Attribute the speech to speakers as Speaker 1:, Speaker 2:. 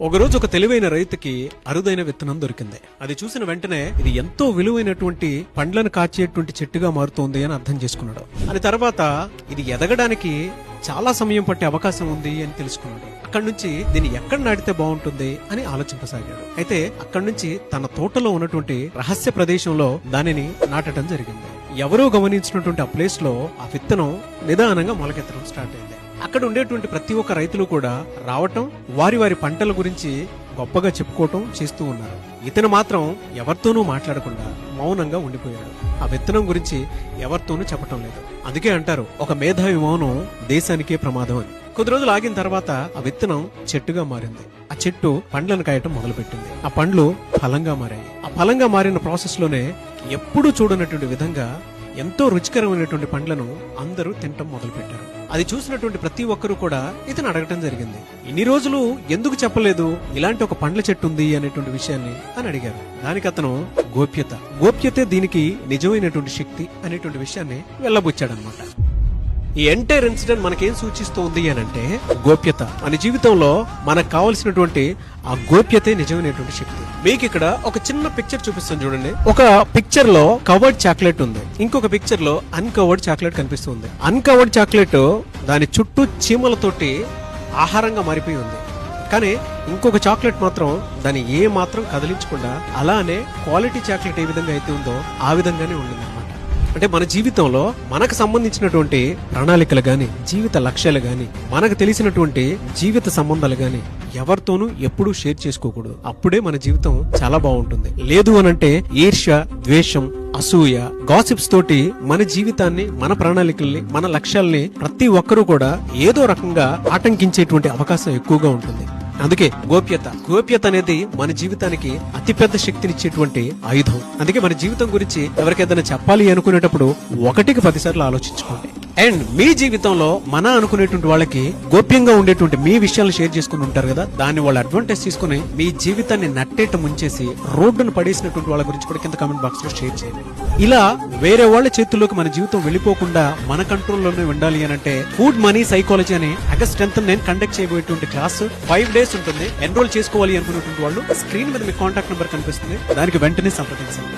Speaker 1: ఒకరోజు ఒక తెలివైన రైతుకి అరుదైన విత్తనం దొరికింది. అది చూసిన వెంటనే ఇది ఎంతో విలువైనటువంటి పండ్లను కాచేటువంటి చెట్టుగా మారుతోంది అని అర్థం చేసుకున్నాడు. అని తర్వాత ఇది ఎదగడానికి చాలా సమయం పట్టే అవకాశం ఉంది అని తెలుసుకున్నాడు. అక్కడి నుంచి దీన్ని ఎక్కడ నాటితే బాగుంటుంది అని ఆలోచింపసాగాడు. అయితే అక్కడి నుంచి తన తోటలో ఉన్నటువంటి రహస్య ప్రదేశంలో దానిని నాటడం జరిగింది. ఎవరూ గమనించినటువంటి ఆ ప్లేస్లో ఆ విత్తనం నిదానంగా మొలకెత్తడం స్టార్ట్ అయింది. అక్కడ ఉండేటువంటి ప్రతి ఒక్క రైతులు కూడా రావటం వారి వారి పంటల గురించి గొప్పగా చెప్పుకోవటం చేస్తూ ఉన్నారు. ఇతను మాత్రం ఎవరితోనూ మాట్లాడకుండా మౌనంగా ఉండిపోయాడు. ఆ విత్తనం గురించి ఎవరితోనూ చెప్పటం లేదు. అందుకే అంటారు ఒక మేధావి మౌనం దేశానికే ప్రమాదం అని. కొద్ది రోజులు ఆగిన తర్వాత ఆ విత్తనం చెట్టుగా మారింది. ఆ చెట్టు పండ్లను కాయటం మొదలుపెట్టింది. ఆ పండ్లు ఫలంగా మారాయి. ఆ ఫలంగా మారిన ప్రాసెస్లోనే ఎప్పుడూ చూడనటువంటి విధంగా ఎంతో రుచికరమైనటువంటి పండ్లను అందరూ తినటం మొదలుపెట్టారు. అది చూసినటువంటి ప్రతి ఒక్కరూ కూడా ఇతను అడగటం జరిగింది. ఇన్ని రోజులు ఎందుకు చెప్పలేదు? ఇలాంటి ఒక పండ్ల చెట్టు ఉంది అనేటువంటి విషయాన్ని అని అడిగారు. దానికి అతను గోప్యత. గోప్యతే దీనికి నిజమైనటువంటి శక్తి అనేటువంటి విషయాన్ని వెళ్ళబుచ్చాడనమాట ఈ ఎంటైర్ ఇన్సిడెంట్ మనకేం సూచిస్తోంది అని అంటే గోప్యత. మన జీవితంలో మనకు కావలసినటువంటి ఆ గోప్యతే నిజమైనటువంటి శక్తి. మీకు ఇక్కడ ఒక చిన్న పిక్చర్ చూపిస్తాను చూడండి. ఒక పిక్చర్లో కవర్డ్ చాక్లెట్ ఉంది. ఇంకొక పిక్చర్లో అన్కవర్డ్ చాక్లెట్ కనిపిస్తుంది. అన్కవర్డ్ చాక్లెట్ దాని చుట్టూ చీమలతోటి ఆహారంగా మారిపోయి ఉంది. కానీ ఇంకొక చాక్లెట్ మాత్రం దాన్ని ఏ మాత్రం కదిలించకుండా అలానే క్వాలిటీ చాక్లెట్ ఏ విధంగా అయితే ఉందో ఆ విధంగానే ఉండింది అంటే మన జీవితంలో మనకు సంబంధించినటువంటి ప్రణాళికలు గాని జీవిత లక్ష్యాలు గాని మనకు తెలిసినటువంటి జీవిత సంబంధాలు గాని ఎవరితోనూ ఎప్పుడూ షేర్ చేసుకోకూడదు. అప్పుడే మన జీవితం చాలా బాగుంటుంది. లేదు అనంటే ఈర్ష్య ద్వేషం అసూయ గాసిప్స్ తోటి మన జీవితాన్ని మన ప్రణాళికల్ని మన లక్ష్యాల్ని ప్రతి ఒక్కరూ కూడా ఏదో రకంగా ఆటంకించేటువంటి అవకాశం ఎక్కువగా ఉంటుంది. అందుకే గోప్యత. గోప్యత అనేది మన జీవితానికి అతిపెద్ద శక్తినిచ్చేటువంటి ఆయుధం. అందుకే మన జీవితం గురించి ఎవరికైనా చెప్పాలి అనుకునేటప్పుడు ఒకటికి పదిసార్లు ఆలోచించుకోండి. అండ్ మీ జీవితంలో మన అనుకునేటువంటి వాళ్ళకి గోప్యంగా ఉండేటువంటి మీ విషయాలు షేర్ చేసుకుని ఉంటారు కదా దాన్ని వాళ్ళు అడ్వాంటేజ్ తీసుకుని మీ జీవితాన్ని నట్టేట ముంచేసి రోడ్డును పడేసినటువంటి వాళ్ళ గురించి కూడా కింద కామెంట్ బాక్స్లో షేర్ చేయండి. ఇలా వేరే వాళ్ళ చేతుల్లోకి మన జీవితం వెళ్ళిపోకుండా మన కంట్రోల్లోనే ఉండాలి అని అంటే ఫుడ్ మనీ సైకాలజీ అని ఆగస్ట్ టెన్త్ నేను కండక్ట్ చేయబోయేటువంటి క్లాస్ ఫైవ్ డేస్ ఉంటుంది. ఎన్రోల్ చేసుకోవాలి అనుకునేటువంటి వాళ్ళు స్క్రీన్ మీద మీ కాంటాక్ట్ నెంబర్ కనిపిస్తుంది. దానికి వెంటనే సంప్రదించండి.